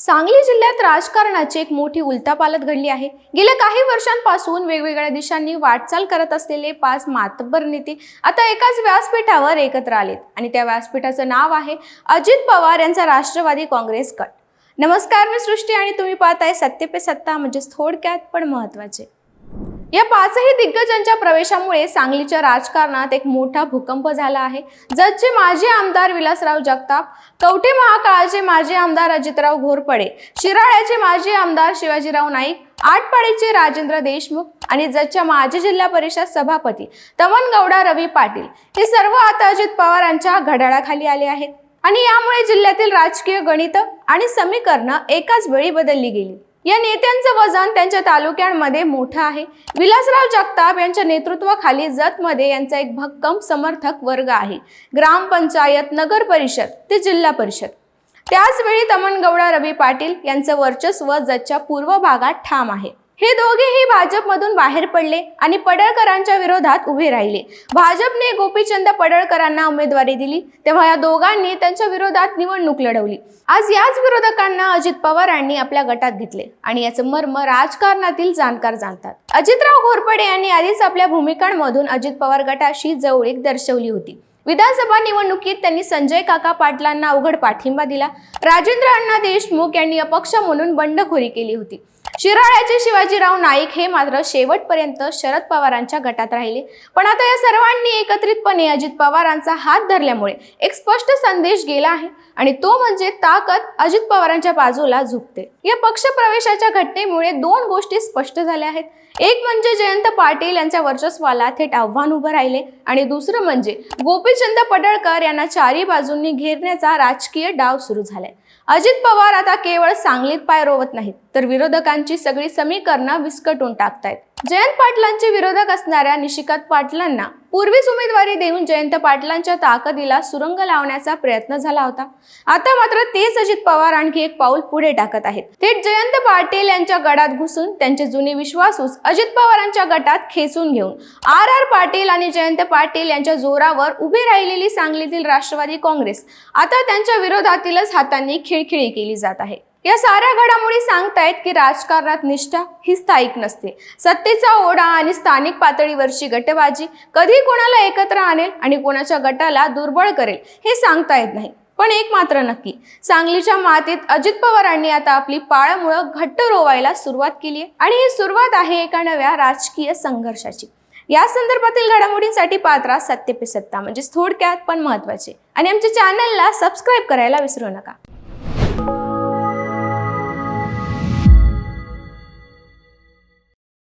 सांगली जिल्ह्यात राजकारणाची एक मोठी उलथापालत घडली आहे. गेल्या काही वर्षांपासून वेगवेगळ्या दिशांनी वाटचाल करत असलेले पाच मातब्बर नेते आता एकाच व्यासपीठावर एकत्र आलेत आणि त्या व्यासपीठाचं नाव आहे अजित पवार यांचा राष्ट्रवादी काँग्रेस गट. नमस्कार मी सृष्टी आणि तुम्ही पाहताय सत्य पे सत्ता म्हणजेच थोडक्यात पण महत्त्वाचे या पाचही दिग्गजांच्या प्रवेशामुळे सांगलीच्या राजकारणात एक मोठा भूकंप झाला आहे. जतचे माजी आमदार विलासराव जगताप कवठे महाकाळचे माजी आमदार अजितराव घोरपडे शिराळ्याचे माजी आमदार शिवाजीराव नाईक आटपाडीचे राजेंद्र देशमुख आणि जतच्या माजी जिल्हा परिषद सभापती तमनगौडा रवी पाटील हे सर्व आता अजित पवारांच्या घड्याळाखाली आले आहेत. आणि यामुळे जिल्ह्यातील राजकीय गणित आणि समीकरणं एकाच वेळी बदलली गेली. या नेत्यांचं वजन त्यांच्या तालुक्यांमध्ये मोठं आहे. विलासराव जगताप यांच्या नेतृत्वाखाली जतमध्ये यांचा एक भक्कम समर्थक वर्ग आहे. ग्रामपंचायत नगर परिषद ते जिल्हा परिषद. त्याचवेळी तमनगौडा रवी पाटील यांचं वर्चस्व जतच्या पूर्व भागात ठाम आहे. हे दोघेही भाजपमधून बाहेर पडले आणि पडळकरांच्या विरोधात उभे राहिले. भाजपने गोपीचंद पडळकरांना उमेदवारी दिली तेव्हा या दोघांनी त्यांच्या विरोधात निवडणूक लढवली. आज याच विरोधकांना अजित पवारांनी आपल्या गटात घेतले आणि याचं मर्म राजकारणातील जाणकार जाणतात. अजितराव घोरपडे यांनी आधीच आपल्या भूमिकांमधून अजित पवार गटाशी जवळीक दर्शवली होती. विधानसभा निवडणुकीत त्यांनी संजय काका पाटलांना अवघड पाठिंबा दिला. राजेंद्र अण्णा देशमुख यांनी अपक्ष म्हणून बंडखोरी केली होती. शिराळ्याचे शिवाजीराव नाईक हे मात्र शेवटपर्यंत शरद पवारांच्या गटात राहिले. पण आता या सर्वांनी एकत्रितपणे अजित पवारांचा हात धरल्यामुळे एक स्पष्ट संदेश गेला आहे आणि तो म्हणजे ताकद अजित पवारांच्या बाजूला झुकते. या पक्ष प्रवेशाच्या घटनेमुळे दोन गोष्टी स्पष्ट झाल्या आहेत. एक म्हणजे जयंत पाटील यांच्या वर्चस्वाला थेट आव्हान उभं राहिले आणि दुसरं म्हणजे गोपीचंद पडळकर यांना चारी बाजूंनी घेरण्याचा राजकीय डाव सुरू झालाय. अजित पवार आता केवळ सांगलीत पाय रोवत नाहीत तर विरोधक घटकांची सगळी समीकरणं विस्कटून टाकतायत. जयंत पाटलांचे विरोधक असणाऱ्या निशिकांत पाटलांना पूर्वीच उमेदवारी देऊन जयंत पाटलांच्या ताकदीला सुरंग लावण्याचा प्रयत्न झाला होता. आता मात्र तेच अजित पवार आणखी एक पाऊल पुढे टाकत आहेत. थेट जयंत पाटील यांच्या गटात घुसून त्यांचे जुने विश्वासूस अजित पवारांच्या गटात खेचून घेऊन आर आर पाटील आणि जयंत पाटील यांच्या जोरावर उभी राहिलेली सांगलीतील राष्ट्रवादी काँग्रेस आता त्यांच्या विरोधातीलच हातांनी खिळखिळी केली जात आहे. या साऱ्या घडामोडी सांगतायत की राजकारणात निष्ठा ही स्थायिक नसते. सत्तेचा ओढा आणि स्थानिक पातळीवरची गटबाजी कधी कोणाला एकत्र आणेल आणि कोणाच्या गटाला दुर्बळ करेल हे सांगता येत नाही. पण एक मात्र नक्की सांगलीच्या मातीत अजित पवारांनी आता आपली पाळमुळं घट्ट रोवायला सुरुवात केली आहे आणि ही सुरुवात आहे एका नव्या राजकीय संघर्षाची. या संदर्भातील घडामोडींसाठी पात्रा सत्य पे सत्ता म्हणजेच थोडक्यात पण महत्त्वाचे. आणि आमच्या चॅनलला सबस्क्राईब करायला विसरू नका.